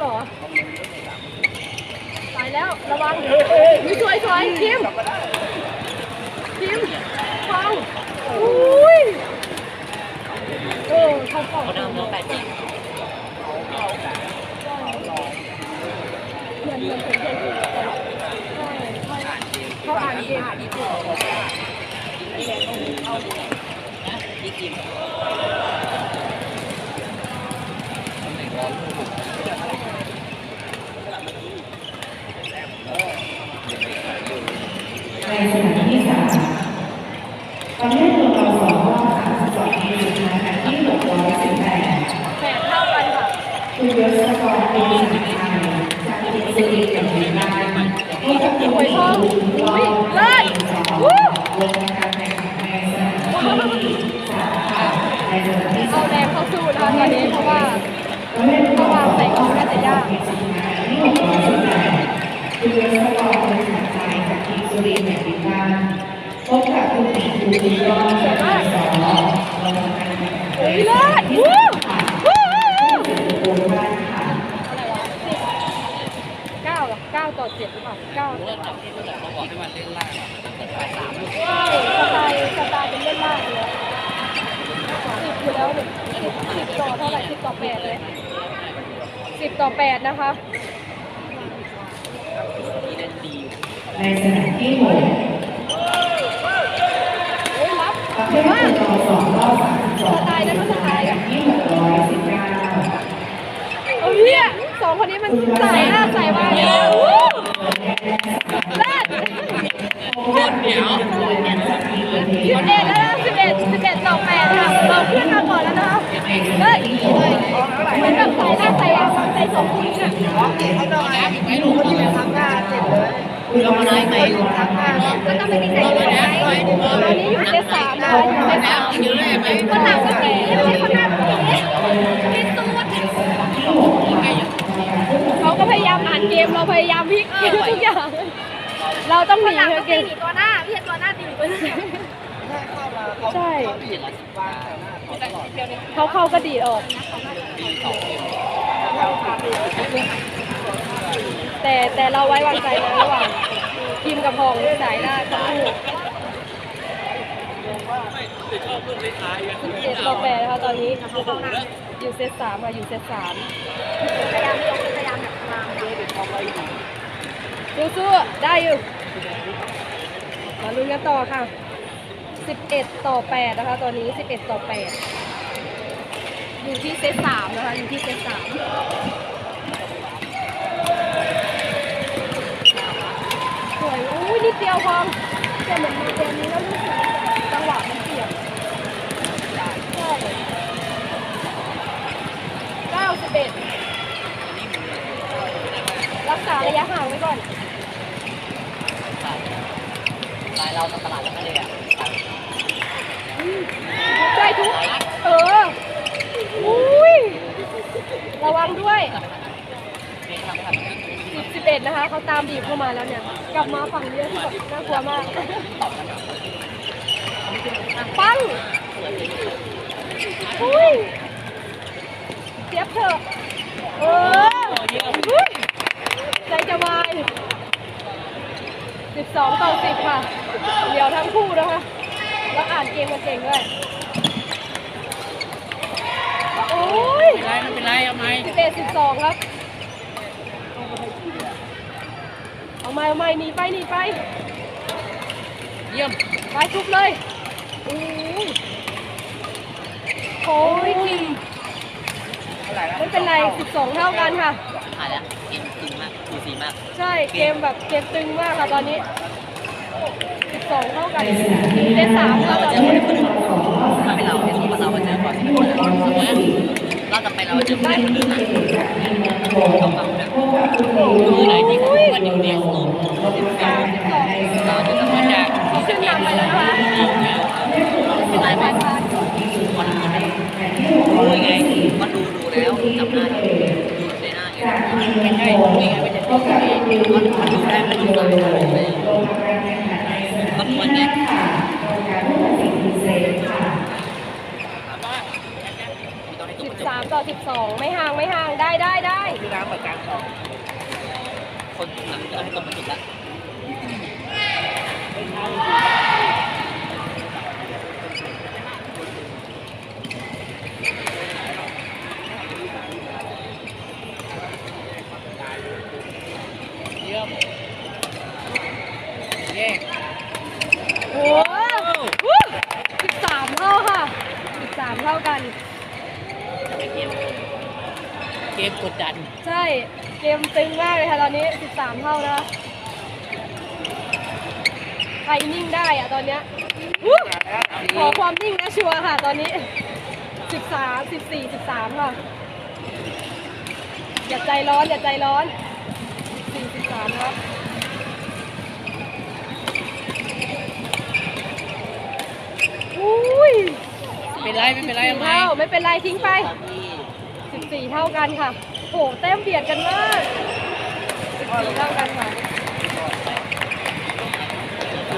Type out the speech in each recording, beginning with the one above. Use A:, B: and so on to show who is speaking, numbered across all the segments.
A: เหรอตายแล้วระวังมีสวยสวยคิมคิมฟังอุ้ยเออเขาเกา
B: เขาดาวเมืองแปดจริง
A: เหมือนเหมือนผมเคยคุยกันใช่เขาอ่านเกม
B: นะยี่ สิบ
C: ในสนามที่สามตอนนี้ตัวเราสองรอบสามสิบสองทีมสุดท้ายค่ะที่หกร้อยสิบแปด
A: แปดเท่ากันค่ะ
C: คุณยศกรเป็นสามไทยจากทีมสิริกับทีมบ้านให้กับทีมที่ถูกรอบเป็นสองลงการแข่งขันในสนามที่สามค่ะในสนามที่
A: เอา
C: สาม
A: แรงเข้าสู้นะคะตอนนี้เพราะว่า
C: เฮ้
A: ยเลิศวู้วู้
C: โอนบ้านค่ะ
A: เก้าเหรอเก้าต่อเจ็ดหรือเปล่าเก้า
B: เริ่มจากที่เขาบอกให้มันเล่นล่างตั้งแต่แปดสาม
A: ใช่สไตล์สไตล์เป็นเล่นมากเลยสิบอยู่แล้วเนี่ยสิบสิบต่อเท่าไหร่สิบต่อแปดเลยสิบต่อแปดนะคะ
C: ในสนามที่หก
A: เฮ้ย รับ
C: ประเภ
A: เดี๋ย
C: ท
A: วว่า
C: ส
A: ไตล์นั้นก็สไตล์อะ
C: ที่หกร้อยสิบเก้า
A: เอ้ยเนี่ยสองคนนี้มันใส่หน้าใส่มาเลยวู้เลิศ
B: โคตรเหนียว
A: สิบเอ็ดแล้วสิบเอ็ดสิบเอ็ดต่อแปดค่ะเราขึ้นมาก่อนแล้วนะคะเฮ้ยเหมือนแบบใส่หน้าใส่ใส่สองคนอะ
B: เลยเรามาไล่ไป
A: ก็ต้องไปดีใจด้วยนะตอนนี้อยู่เซตสามนะคะอยู่เซตสาม
B: เยอะเลยไหม
A: คนหลังก็ตีไม่ใช่คนหน้าก็ตีเป็นตัวเขาก็พยายามอ่านเกมเราพยายามพลิกเกมทุกอย่าง เราต้องหนีเกม
D: ตัวหน้าพี่ตัวหน้าตีตัวหน้า
A: ใช่
B: เจ็ดร้อยสิบบ้าน
A: เขาเข้าก็ดีออก แต่แต่เราไว้วางใจในระหว่างทีมกับพองสายหน้าทั้งคู่อเพื่
E: อนในท้ายกันเจ็
A: ดต่อแปดนะคะตอนนี้อยู่เซตสามค่ะอยู่เซตสาม
D: พยายามพยายามแบบมาง
A: สู้ๆได้อยู่มาลุ้นกันต่อค่ะสิบเอ็ดต่อแปดนะคะ ตอนนี้สิบเอ็ดต่อแปดอยู่ที่เซตสามนะคะ อยู่ที่เซตสาม พองแต่เหมือนมาเกมนี้แล้วรู้สึกจังหวะมันเปลี่ยนใช่เก้าสิบเอ็ดรักษาระยะห่างไว้ก่อน
B: สายเราตลาดแล้วก็เลยอะ
A: ใช่ทุก เออ อุ้ย ระวังด้วย
B: เป็นทำทำ
A: สิบ เอ็ดนะคะเขาตามบีบเข้ามาแล้วเนี่ย กลับมาฝั่งเนี้ยที่แบบน่ากลัวมากปังอุ้ยเจ็บเถอะเอออุ้ยใจจะวายสิบสองต่อสิบค่ะ เดี๋ยวทั้งคู่นะคะ แล้วอ่านเกมกันเก่งด้วยโอ้ย
B: ไรไม่เป็นไรเอาไหม
A: สิบเอ็ดสิบสองครับ เอาไม่เอาไม่หนีไปหนีไป
B: เยี่ยม
A: ไปทุบเลยโอ้ยโอ้ยทีมไม่เป็นไรสิบสองเท่ากันค่ะ
B: หายแล้วเกมจริงมากดูสีมาก
A: ใช่ เกมแบบเกมตึงมากค่ะตอนนี้สิบสองเท่ากันเซตสามเท่ากัน
B: ถ้าเป็นเราเป็นที่เราเจอก่อนที่เราเราจะไปเราเจอเพื่อนคนอื่นอะ เขาฟังแบบคือไหนที่เขาว่าอยู่เนี่ยสูงเราจะต้องมาจาก
A: ขึ้นนำไปแล้วนะคะ
B: เป็นไรไหมคนมันดูยังไงมันดูดูแล้วจำหน้าดูในหน้าไม่ใช่ไม่ใช่ไม่ใช่มันมันดูได้มันดูได้มันมันเนี่ย
C: การผู้ตัดสินดีเซลค่ะ
A: 13 ต่อ 12 ไม่ห่างไม่ห่างได้ได้ได้
B: คือน้ำกับกลางสองคนหลังจะให้ตรงมาสุดละเยี่ยมเย้
A: โอ้โห13 เท่าค่ะ13 เท่ากัน
B: เกมเก มกดดัน
A: ใช่ เกมตึงมากเลยค่ะตอนนี้ 13 เท่านะใครนิ่งได้อะตอนเนี้ยวู้ขอความนิ่งนะชัวร์ค่ะ ตอนนี้ 13 14 13ค่ะ อย่าใจร้อนอย่าใจร้อน14 13ครับอุ้ย
B: ไม่เป็นไรไม่เป็นไร
A: 14
B: ทำไม
A: เท่าไม่เป็นไรทิ้งไป
B: ตอนนี้
A: 14 เท่ากันค่ะโหแต้มเบียดกันมาก14 เท่ากันค่ะ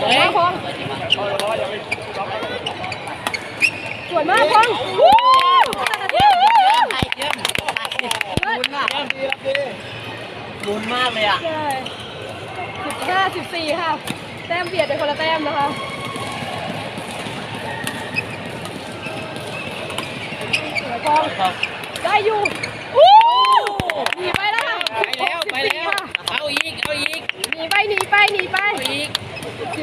B: สวย
A: มาพง
B: สวยจริงว่ะ
A: สวยมากพงวู้
B: เยี่ยมเยี่ยมไทยเยี่ยมบุญมากบุญมากเลยอะ
A: ใช่15 14 ค่ะ แต้มเบียดเป็นคนละแต้มนะคะสวยพง
B: ครับ
A: ได้อยู่วู้หนีไปแล้วค่ะ
B: ไปแล้ว ไปแล้ว
A: ค่ะ
B: เอาอีก เอาอีก
A: หนีไป หนีไป หนีไป
B: เอาอีก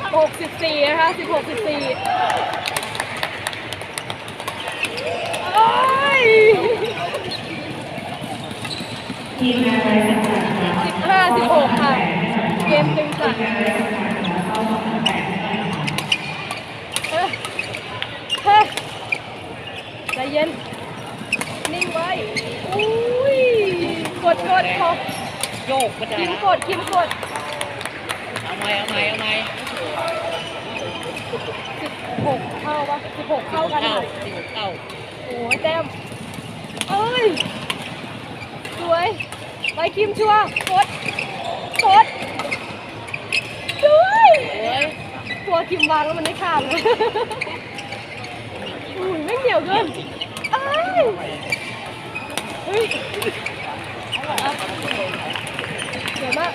A: 16 14นะคะ16 14โอ้ย
C: ทีมงานบริษัทจัดหา
A: 15 16 ค่ะ เกมตึงจัดเอ้ยเฮ้ยใจเย็น นิ่งไว้ อุ้ย กดกด
B: โยกก็ได้
A: คิม
B: นะ
A: กดคิมกด
B: เอาไหมเอาไหมเอาไหม
A: 16เท่าปะ16เท่ากัน
B: เก้า
A: ค่ะ
B: สิบเก้า
A: โอ้ยแต้มเอ้ย สวย ไปคิมชัวร์กดกดด้วย
B: สวย
A: ตัวคิมวางแล้วมันไม่ข้ามเลยอุ้ยไม่เหนียวเกินเอ้ยเฮ้ย อะเดี๋ยวมาก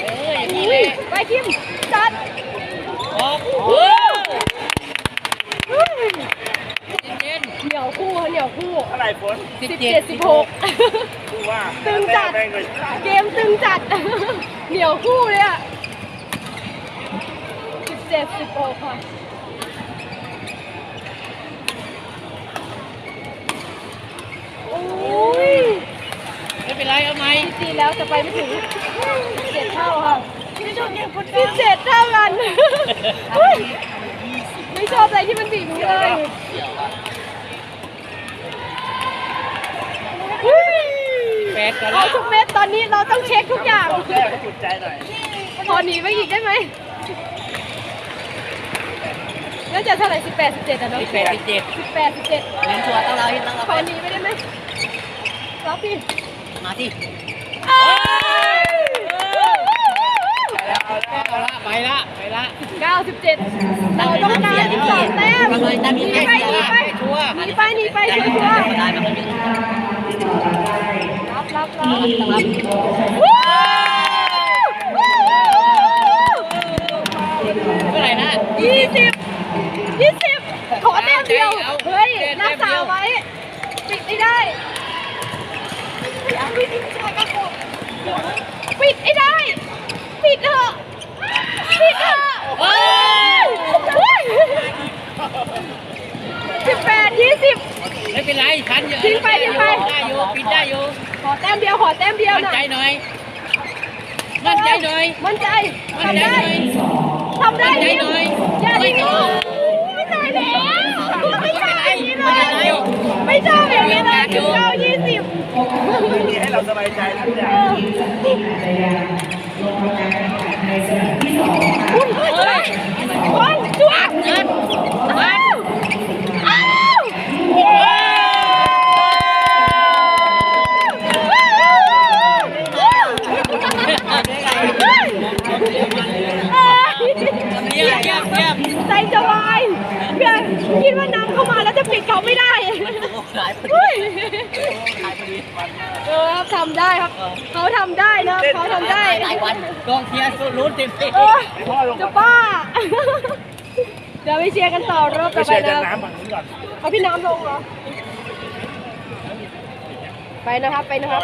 B: เอออย่างนี้เลย
A: ไปคิมจัด
B: ออก
A: เฮ้ยเย
B: เย็น
A: เหนียวคู่ค่ะเหนียวคู่
F: อะไรฝน
A: สิบ
B: เจ็ดสิบหก
F: ดูว่า
A: ตึงจัด
F: เลย
A: เกมตึงจัด เหนียวคู่เลยอะสิบเจ็ดสิบหกค่ะ โอ้ย
B: ไม่ เป็นไรเอาไหม
A: ตีแล้วจะไปไม่ถึงเจ็ดเท่าค่ะสิบเจ็ดเท่ากันเฮ้ยไม่ชอบอะไรที่มันบีบมือเลย
B: เดี๋ยวอะ
A: เฮ้ย
B: แปดก่อน
A: เอา
B: ละ
A: ทุกเม็ดตอนนี้เราต้องเช็คทุกอย่าง
F: แรกให้จุดใจหน่อย
A: พอหนีไปอีกได้ไหมน่าจะเท่าไหร่สิบแปดสิบเจ็ดอะเนาะ
B: สิบแปดสิบเจ็ด
A: สิบแปดสิบเจ็ด
B: เล่นชัวร์ต้องเราที่ต้องเรา
A: ขอหนีไปได้ไหมรับดิ
B: มาที่
A: เอ้ย
B: เอาละ ไปละไปละ
A: เก้าสิบเจ็ดเราต้องการสิบสองแต้ม
B: ประเมินตาม
A: ห
B: ที่
A: นี
B: ให้
A: ไป
B: เสี
A: ห
B: ย
A: นีไป
B: ชัวร์
A: หนีไปหนีไปชัวร์
B: ได้แบบนี้
A: รับรับรับ
B: ครับ
A: วู้
B: เมื่อไหร่นะ
A: ยี่สิบยี่สิบขอแต้มเดียว
B: เอา
A: เฮ้ย
B: แต้มเดียว
A: รักษาไว้ปิดไม่ได้ ปิดไม่ได้ ปิดเถอะปิดเถอะ
B: เฮ้ย
A: สิบแปดยี่สิบ
B: ไม่เป็นไรทันอยู่
A: ทิ้งไปทิ้งไป
B: ได้อยู่ปิดได้อยู่
A: ขอแต้มเดียวขอแต้มเดียว
B: มั่น
A: หน่อ
B: ใจ
A: ย
B: หน่อยมั่นใจหน่อย
A: มั่นใจ
B: มั่น
A: ทำ
B: ใจ
A: ได้
B: หน่อย
A: ทำได้
B: มั่นใจหน่อย
A: อย่าดิ้น
B: ไม่
A: ไม่ตายแล้วไม่ชอบอย่างนี้เล
B: ไม่เป็นไร
A: ยไม่ช
F: มีให้เราสบายใจทุกอย่าง
C: ทีมอาจจยังลงประการแข่งขันในสนามที่สองค่ะ
A: คุณเฮ้ยคนจ้วง
B: เงิน
A: อ้าวอ้าว
B: เยี่ยมเยี่ยมเยี่ยม
A: ใจจะวายเพื่อคิดว่าน้ำเข้ามาแล้วจะปิดเขาไม่ได้
B: หลายคน
A: เฮ้ยำได้ครับเขาทำได้นะเขาทำได้
B: หลายวันกองเชียร์สู้ลุ้นเต็มที่
A: เออ
F: พ่อลง
A: จะบ้า เดี๋ยวไปเชียร์กันต่อรอบ
F: ไป
A: ต่อไป
F: เชียร์กัน
A: นะ
F: น้ำฝั่งนู้นก่อน
A: เอาพี่น้ำลงเหรอไปนะครับไปนะครับ